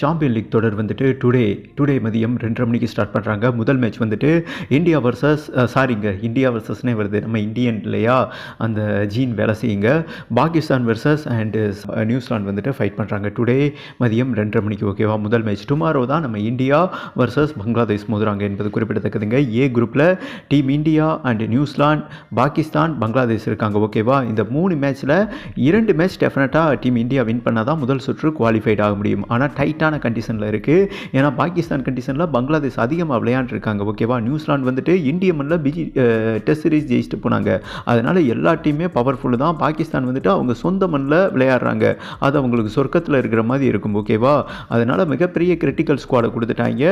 Champion league தொடர் வந்துட்டு today today மதியம் ரெண்டரை மணிக்கு ஸ்டார்ட் பண்ணுறாங்க முதல் மேட்ச் வந்துட்டு இந்தியா வர்சஸ் சாரிங்க இந்தியா வர்சஸ்னே வருது. நம்ம இந்தியன் இல்லையா அந்த ஜீன் வேலை செய்யுங்க. Pakistan versus and New Zealand வந்துட்டு ஃபைட் பண்ணுறாங்க டுடே மதியம் ரெண்டரை மணிக்கு ஓகேவா முதல் மேட்ச் டுமாரோ தான் நம்ம இந்தியா வர்சஸ் பங்களாதேஷ் மோதுறாங்க என்பது குறிப்பிடத்தக்கதுங்க. ஏ குரூப்பில் team India and New Zealand Pakistan Bangladesh இருக்காங்க ஓகேவா இந்த மூணு மேட்ச்சில் இரண்டு மேட்ச் டெஃபினட்டாக டீம் இந்தியா வின் பண்ணால் தான் முதல் சுற்று குவாலிஃபைட் ஆக முடியும். ஆனால் டைட்டான கண்டிஷனில் இருக்குது ஏன்னா பாகிஸ்தான் கண்டிஷனில் பங்களாதேஷ் அதிகமாக விளையாண்டுருக்காங்க ஓகேவா நியூசிலாந்து வந்துட்டு இந்திய மண்ணில் பிஜி டெஸ்ட் சீரிஸ் ஜெயிச்சுட்டு போனாங்க. அதனால் எல்லா டீமே பவர்ஃபுல் தான். பாகிஸ்தான் வந்துட்டு அவங்க சொந்த மண்ணில் விளையாடுறாங்க. அது அவங்களுக்கு சொர்க்கத்தில் இருக்கிற மாதிரி இருக்கும் ஓகேவா அதனால் மிகப்பெரிய கிரிட்டிக்கல் ஸ்குவாடை கொடுத்துட்டாங்க.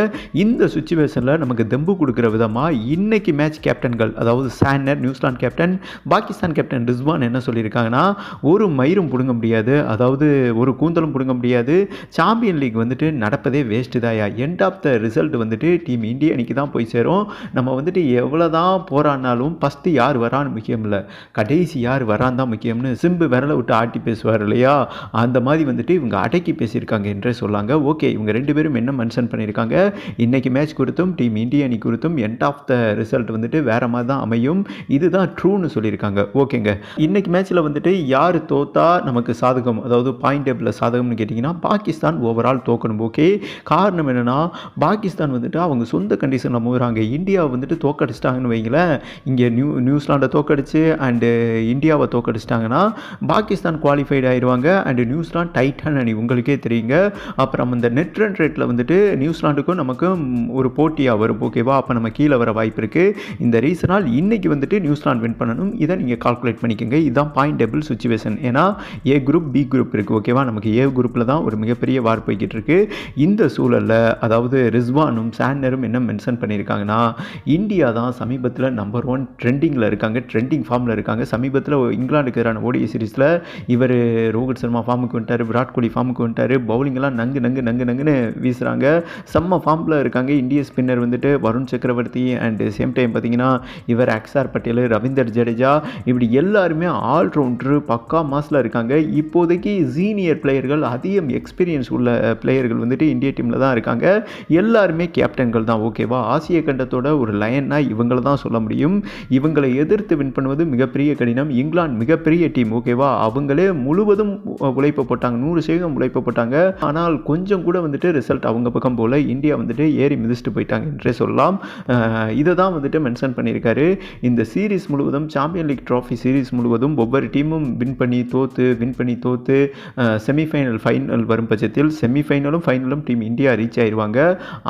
இந்த சுச்சுவேஷனில் நமக்கு தெம்பு கொடுக்குற விதமாக இன்றைக்கி மேட்ச் கேப்டன்கள் அதாவது Santner New Zealand captain Pakistan captain Rizwan என்ன சொல்லியிருக்காங்கன்னா ஒரு மயிரும் பிடுங்க முடியாது. அதாவது ஒரு கூந்தலும் பிடுங்க முடியாது. சாம்பியன் லீக் வந்துட்டு நடப்பதே வேஸ்ட்டு தாயா எண்ட் ஆஃப் த ரிசல்ட் வந்துட்டு டீம் இந்தியா அன்றைக்கி தான் போய் சேரும். நம்ம வந்துட்டு எவ்வளோ தான் போராடினாலும் ஃபஸ்ட்டு யார் வரான்னு முக்கியம் இல்லை. கடைசி யார் வரான் தான் முக்கியம்னு சிம்பு விரலை விட்டு ஆட்டி பேசுவார் இல்லையா? அந்த மாதிரி வந்துட்டு இவங்க அடக்கி பேசியிருக்காங்க என்றே சொல்லாங்க. ஓகே இவங்க ரெண்டு பேரும் என்ன மென்ஷன் பண்ணியிருக்காங்க? இன்றைக்கி மேட்ச் குறித்தும் டீம் இந்தியா அணி குறித்தும் எண்ட் ஆஃப் த ரிசல்ட் வந்துட்டு வேறு மாதிரி தான் அமையும். இதுதான் ட்ரூன்னு சொல்லியிருக்காங்க. ஓகேங்க இன்றைக்கி மேட்ச்சில் வந்துட்டு யார் தோத்தா நமக்கு சாதகம் அதாவது பாயிண்ட் டேபிளில் சாதகம்னு கேட்டிங்கன்னா பாகிஸ்தான் ஓவரால் தோ தோக்கணும் ஓகே காரணம் என்னென்னா பாகிஸ்தான் வந்துட்டு அவங்க சொந்த கண்டிஷனில் மோதுறாங்க இந்தியாவை வந்துட்டு தோக்கடிச்சிட்டாங்கன்னு வைங்களேன். இங்கே நியூ நியூசிலாண்டை தோக்கடிச்சு அண்டு இந்தியாவை தோக்கடிச்சிட்டாங்கன்னா பாகிஸ்தான் குவாலிஃபைட் ஆயிடுவாங்க அண்டு நியூசிலாந்து டைட்டான அணி உங்களுக்கே தெரியுங்க. அப்புறம் அந்த நெட் ரன் ரேட்டில் வந்துட்டு நியூசிலாண்டுக்கும் நமக்கும் ஒரு போட்டியாக வரும் ஓகேவா அப்போ நம்ம கீழே வர வாய்ப்பு இருக்குது இந்த ரீசனால் இன்றைக்கி வந்துட்டு நியூசிலாந்து வின் பண்ணணும். இதை நீங்கள் கால்குலேட் பண்ணிக்கோங்க. இதுதான் பாயிண்ட் டேபிள் சுச்சுவேஷன் ஏன்னா ஏ குரூப் பி குரூப் இருக்குது ஓகேவா நமக்கு ஏ குரூப்பில் தான் ஒரு மிகப்பெரிய வார் போய்கிட்டு இருக்கு. இந்த சூழலில் அதாவது ரிஸ்வானும் சாண்டரும் என்ன மென்ஷன் பண்ணியிருக்காங்கன்னா இந்தியா தான் சமீபத்தில் நம்பர் ஒன் ட்ரெண்டிங்கில் இருக்காங்க ட்ரெண்டிங் ஃபார்மில் இருக்காங்க. சமீபத்தில் இங்கிலாந்துக்கு எதிரான ஓடிஐ சீரீஸில் இவர் ரோஹித் சர்மா ஃபார்முக்கு வந்துட்டார் விராட் கோலி ஃபார்முக்கு வந்துட்டார். பவுலிங்கெல்லாம் நங்கு நங்கு நங்கு நங்குன்னு வீசுகிறாங்க செம்ம ஃபார்மில் இருக்காங்க. இந்திய ஸ்பின்னர் வந்துட்டு வருண் சக்கரவர்த்தி அண்ட் சேம் டைம் பார்த்தீங்கன்னா இவர் அக்ஸார் பட்டேல் ரவீந்தர் ஜடேஜா இப்படி எல்லாருமே ஆல்ரவுண்டரு பக்கா மாஸில் இருக்காங்க. இப்போதைக்கு சீனியர் பிளேயர்கள் அதிகம் எக்ஸ்பீரியன்ஸ் உள்ள பிளேயர் பிளேயர்கள் வந்துட்டு இந்திய டீமில் தான் இருக்காங்க. எல்லாருமே கேப்டன்கள் தான் ஓகேவா ஆசிய கண்டத்தோட ஒரு லயன்னா இவங்கள தான் சொல்ல முடியும். இவங்களை எதிர்த்து வின் பண்ணுவது மிகப்பெரிய கடினம். இங்கிலாந்து மிகப்பெரிய டீம் ஓகேவா அவங்களே முழுவதும் உழைப்பு போட்டாங்க. நூறு சதவீதம் உழைப்பு போட்டாங்க. ஆனால் கொஞ்சம் கூட வந்துட்டு ரிசல்ட் அவங்க பக்கம் போல் இந்தியா வந்துட்டு ஏறி மிதிச்சுட்டு போயிட்டாங்க என்றே சொல்லலாம். இதை தான் வந்துட்டு மென்ஷன் பண்ணியிருக்காரு. இந்த சீரீஸ் முழுவதும் சாம்பியன் லீக் ட்ராஃபி சீரீஸ் முழுவதும் ஒவ்வொரு டீமும் வின் பண்ணி தோற்று வின் பண்ணி தோத்து செமிஃபைனல் ஃபைனல் வரும் பட்சத்தில் செமிஃபைனலும் ஃபைனலும் டீம் இந்தியா ரீச் ஆயிடுவாங்க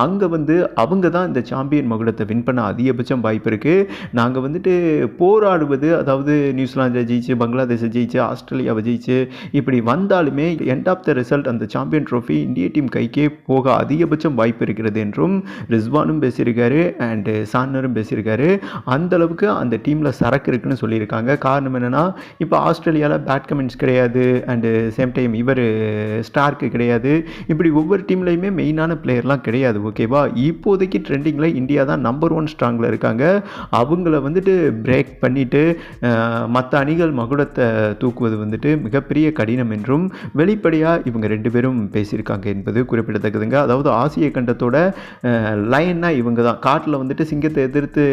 அங்கே வந்து அவங்க தான் இந்த சாம்பியன் மகுடத்தை வின் பண்ண அதிகபட்சம் வாய்ப்பு இருக்குது நாங்கள் வந்துட்டு போராடுவது அதாவது நியூசிலாந்தை ஜெயிச்சு பங்களாதேஷை ஜெயிச்சு ஆஸ்திரேலியாவை ஜெயிச்சு இப்படி வந்தாலுமே எண்ட் ஆஃப் த ரிசல்ட் அந்த சாம்பியன் ட்ரோஃபி இந்திய டீம் கைக்கே போக அதிகபட்சம் வாய்ப்பு இருக்கிறது என்றும் ரிஸ்வானும் பேசியிருக்காரு அண்டு சான்னரும் பேசியிருக்காரு. அந்தளவுக்கு அந்த டீமில் சரக்கு இருக்குன்னு சொல்லியிருக்காங்க. காரணம் என்னென்னா இப்போ ஆஸ்திரேலியாவில் பேட் கமெண்ட்ஸ் கிடையாது அண்டு சேம் டைம் இவர் ஸ்டார்க்கு கிடையாது. இப்படி ஒவ்வொரு டீம்லையுமே மெயினான பிளேயர்லாம் கிடையாது ஓகேவா இப்போதைக்கு ட்ரெண்டிங்கில் இந்தியா தான் நம்பர் ஒன் ஸ்ட்ராங்கில் இருக்காங்க. அவங்கள வந்துட்டு பிரேக் பண்ணிவிட்டு மற்ற அணிகள் மகுடத்தை தூக்குவது வந்துட்டு மிகப்பெரிய கடினம் என்றும் வெளிப்படையாக இவங்க ரெண்டு பேரும் பேசியிருக்காங்க என்பது குறிப்பிடத்தக்கதுங்க. அதாவது ஆசிய கண்டத்தோட லைன்னா இவங்க தான். காட்டில் வந்துட்டு சிங்கத்தை எதிர்த்து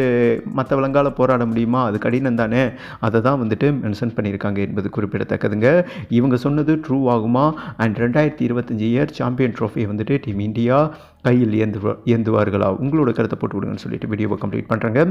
மற்ற விலங்கால போராட முடியுமா? அது கடினம் தானே? அதை தான் வந்துட்டு மென்ஷன் பண்ணியிருக்காங்க என்பது குறிப்பிடத்தக்கதுங்க. இவங்க சொன்னது ட்ரூ ஆகுமா? அண்ட் ரெண்டாயிரத்தி இருபத்தஞ்சி இயர் சாம்பியன் ட்ரோஃபியை வந்துட்டு டீம் இந்தியா கையில் ஏந்து ஏந்துவார்களா? உங்களோட கருத்தை போட்டு விடுங்கன்னு சொல்லிட்டு வீடியோவை கம்ப்ளீட் பண்ணுறேங்க